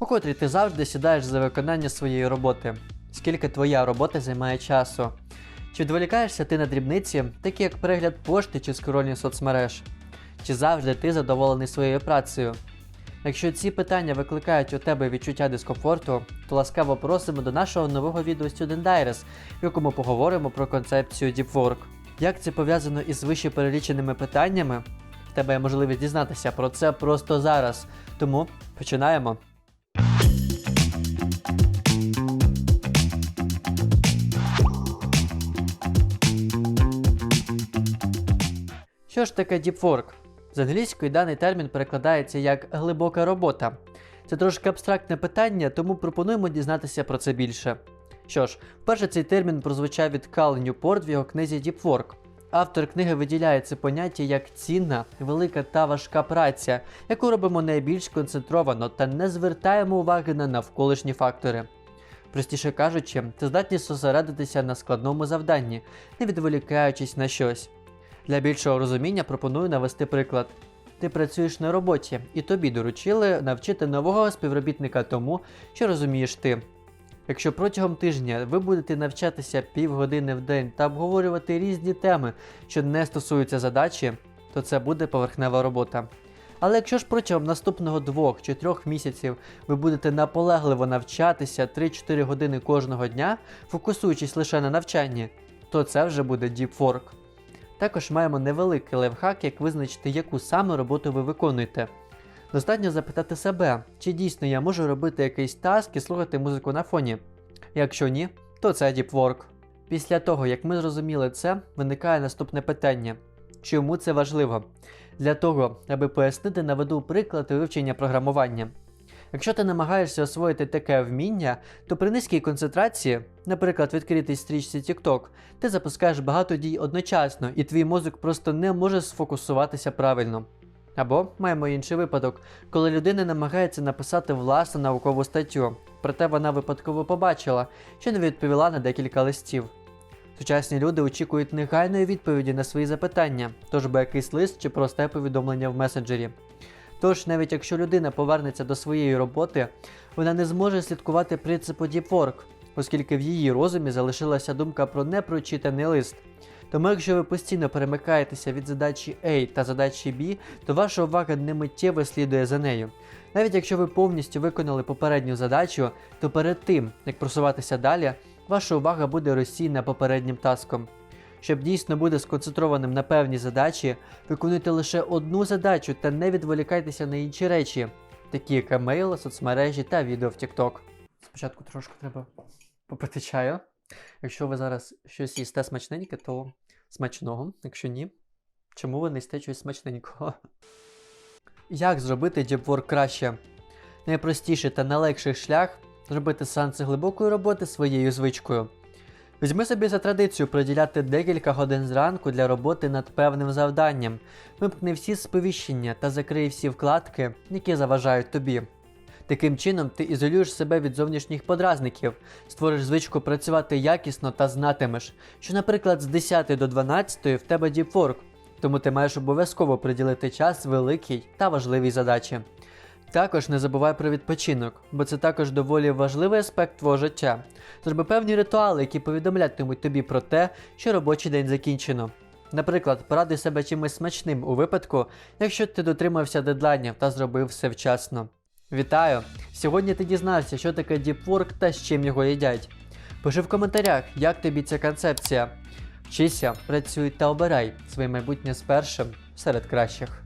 у котрій ти завжди сідаєш за виконання своєї роботи. Скільки твоя робота займає часу? Чи відволікаєшся ти на дрібниці, такі як перегляд пошти чи скролінг соцмереж? Чи завжди ти задоволений своєю працею? Якщо ці питання викликають у тебе відчуття дискомфорту, то ласкаво просимо до нашого нового відео Student Diaries, в якому поговоримо про концепцію Deep Work. Як це пов'язано із вище переліченими питаннями? В тебе є можливість дізнатися про це просто зараз. Тому починаємо. Що ж таке Work? З англійської даний термін перекладається як глибока робота. Це трошки абстрактне питання, тому пропонуємо дізнатися про це більше. Що ж, вперше цей термін прозвучав від Кал Ньюпорт в його книзі Work. Автор книги виділяє це поняття як цінна, велика та важка праця, яку робимо найбільш концентровано та не звертаємо уваги на навколишні фактори. Простіше кажучи, це здатність зосередитися на складному завданні, не відволікаючись на щось. Для більшого розуміння пропоную навести приклад. Ти працюєш на роботі, і тобі доручили навчити нового співробітника тому, що розумієш ти. Якщо протягом тижня ви будете навчатися півгодини в день та обговорювати різні теми, що не стосуються задачі, то це буде поверхнева робота. Але якщо ж протягом наступного двох чи трьох місяців ви будете наполегливо навчатися 3-4 години кожного дня, фокусуючись лише на навчанні, то це вже буде Work. Також маємо невеликий лайфхак, як визначити, яку саме роботу ви виконуєте. Достатньо запитати себе, чи дійсно я можу робити якийсь таск і слухати музику на фоні. Якщо ні, то це Work. Після того, як ми зрозуміли це, виникає наступне питання: чому це важливо? Для того, аби пояснити, наведу приклад вивчення програмування. Якщо ти намагаєшся освоїти таке вміння, то при низькій концентрації, наприклад, відкритій стрічці TikTok, ти запускаєш багато дій одночасно, і твій мозок просто не може сфокусуватися правильно. Або маємо інший випадок, коли людина намагається написати власну наукову статтю, проте вона випадково побачила, що не відповіла на декілька листів. Сучасні люди очікують негайної відповіді на свої запитання, тож би якийсь лист чи просте повідомлення в месенджері. Тож, навіть якщо людина повернеться до своєї роботи, вона не зможе слідкувати принципу Work, оскільки в її розумі залишилася думка про непрочитаний лист. Тому, якщо ви постійно перемикаєтеся від задачі A та задачі B, то ваша увага не миттєво слідує за нею. Навіть якщо ви повністю виконали попередню задачу, то перед тим, як просуватися далі, ваша увага буде розсіяна попереднім таском. Щоб дійсно бути сконцентрованим на певній задачі, виконуйте лише одну задачу та не відволікайтеся на інші речі, такі як емейл, соцмережі та відео в TikTok. Спочатку трошки треба попити чаю. Якщо ви зараз щось їсте смачненьке, то смачного. Якщо ні, чому ви не їсте щось смачненького? Як зробити джебворк краще? Найпростіший та найлегший шлях зробити сеанси глибокої роботи своєю звичкою. Візьми собі за традицію приділяти декілька годин зранку для роботи над певним завданням, вимкни всі сповіщення та закрий всі вкладки, які заважають тобі. Таким чином, ти ізолюєш себе від зовнішніх подразників, створиш звичку працювати якісно та знатимеш, що, наприклад, з 10 до 12 в тебе діпворк, тому ти маєш обов'язково приділити час великій та важливій задачі. Також не забувай про відпочинок, бо це також доволі важливий аспект твого життя. Зроби певні ритуали, які повідомлятимуть тобі про те, що робочий день закінчено. Наприклад, порадуй себе чимось смачним у випадку, якщо ти дотримався дедлайнів та зробив все вчасно. Вітаю! Сьогодні ти дізнався, що таке діпворк та з чим його їдять. Пиши в коментарях, як тобі ця концепція. Вчися, працюй та обирай своє майбутнє з першим серед кращих.